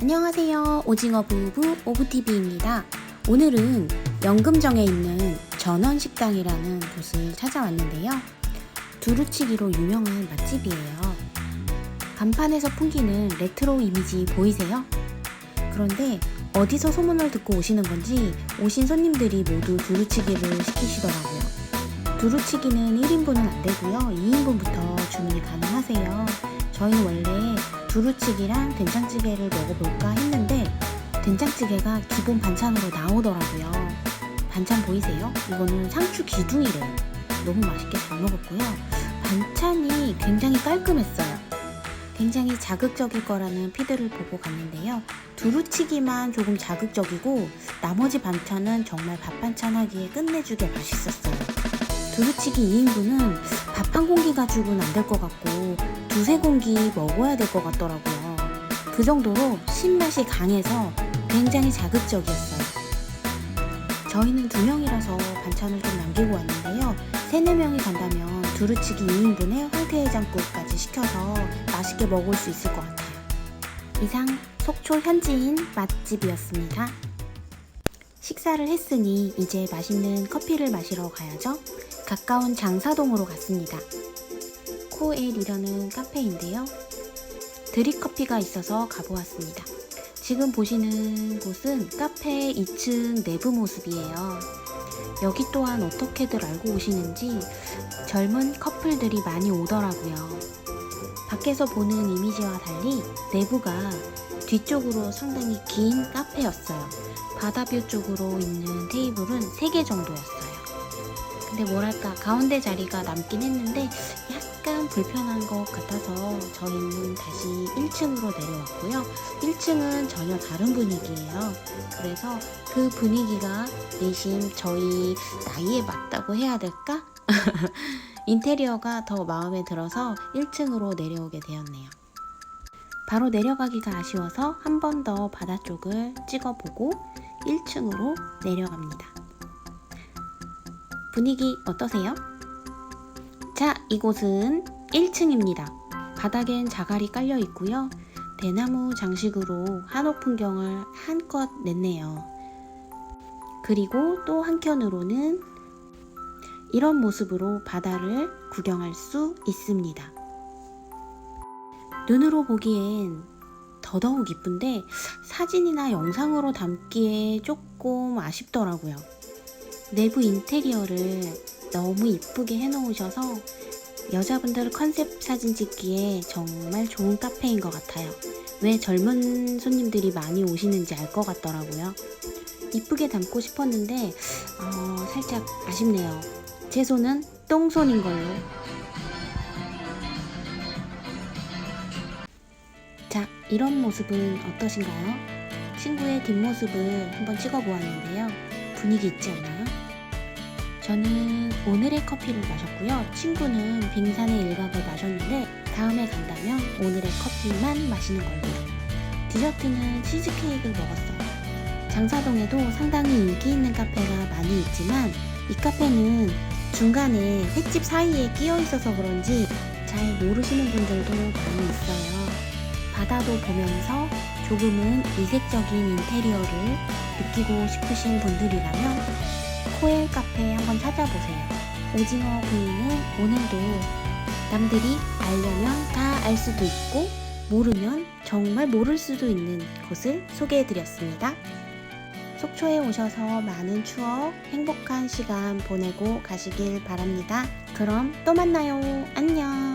안녕하세요. 오징어 부부 오브TV입니다. 오늘은 연금정에 있는 전원식당이라는 곳을 찾아왔는데요. 두루치기로 유명한 맛집이에요. 간판에서 풍기는 레트로 이미지 보이세요? 그런데 어디서 소문을 듣고 오시는 건지 오신 손님들이 모두 두루치기를 시키시더라고요. 두루치기는 1인분은 안 되고요. 2인분부터 주문이 가능하세요. 저희는 원래 두루치기랑 된장찌개를 먹어볼까 했는데 된장찌개가 기본 반찬으로 나오더라고요. 반찬 보이세요? 이거는 상추 기둥이래요. 너무 맛있게 잘 먹었고요. 반찬이 굉장히 깔끔했어요. 굉장히 자극적일 거라는 피드를 보고 갔는데요. 두루치기만 조금 자극적이고 나머지 반찬은 정말 밥 반찬 하기에 끝내주게 맛있었어요. 두루치기 2인분은 밥 한 공기 가지고는 안 될 것 같고 두세 공기 먹어야 될 것 같더라고요. 그 정도로 신맛이 강해서 굉장히 자극적이었어요. 저희는 두 명이라서 반찬을 좀 남기고 왔는데요. 세네 명이 간다면 두루치기 2인분에 황태해장국까지 시켜서 맛있게 먹을 수 있을 것 같아요. 이상 속초 현지인 맛집이었습니다. 식사를 했으니 이제 맛있는 커피를 마시러 가야죠. 가까운 장사동으로 갔습니다. 코엘이라는 카페인데요. 드립커피가 있어서 가보았습니다. 지금 보시는 곳은 카페 2층 내부 모습이에요. 여기 또한 어떻게들 알고 오시는지 젊은 커플들이 많이 오더라고요. 밖에서 보는 이미지와 달리 내부가 뒤쪽으로 상당히 긴 카페였어요. 바다뷰 쪽으로 있는 테이블은 3개 정도였어요. 근데 뭐랄까 가운데 자리가 남긴 했는데 약간 불편한 것 같아서 저희는 다시 1층으로 내려왔고요. 1층은 전혀 다른 분위기예요. 그래서 그 분위기가 내심 저희 나이에 맞다고 해야 될까? 인테리어가 더 마음에 들어서 1층으로 내려오게 되었네요. 바로 내려가기가 아쉬워서 한 번 더 바다 쪽을 찍어보고 1층으로 내려갑니다. 분위기 어떠세요? 자, 이곳은 1층입니다. 바닥엔 자갈이 깔려 있고요. 대나무 장식으로 한옥 풍경을 한껏 냈네요. 그리고 또 한켠으로는 이런 모습으로 바다를 구경할 수 있습니다. 눈으로 보기엔 더더욱 이쁜데 사진이나 영상으로 담기에 조금 아쉽더라고요. 내부 인테리어를 너무 이쁘게 해놓으셔서 여자분들 컨셉 사진 찍기에 정말 좋은 카페인 것 같아요. 왜 젊은 손님들이 많이 오시는지 알 것 같더라고요. 이쁘게 담고 싶었는데 어, 살짝 아쉽네요. 제 손은 똥손인 걸로. 자, 이런 모습은 어떠신가요? 친구의 뒷모습을 한번 찍어보았는데요. 분위기 있지 않나요? 저는 오늘의 커피를 마셨고요. 친구는 빙산의 일각을 마셨는데 다음에 간다면 오늘의 커피만 마시는 걸로. 디저트는 치즈케이크를 먹었어요. 장사동에도 상당히 인기 있는 카페가 많이 있지만 이 카페는 중간에 횟집 사이에 끼어 있어서 그런지 잘 모르시는 분들도 많이 있어요. 바다도 보면서 조금은 이색적인 인테리어를 느끼고 싶으신 분들이라면 코엘 카페 한번 찾아보세요. 오징어 구이는 오늘도 남들이 알려면 다 알 수도 있고 모르면 정말 모를 수도 있는 곳을 소개해드렸습니다. 속초에 오셔서 많은 추억, 행복한 시간 보내고 가시길 바랍니다. 그럼 또 만나요. 안녕.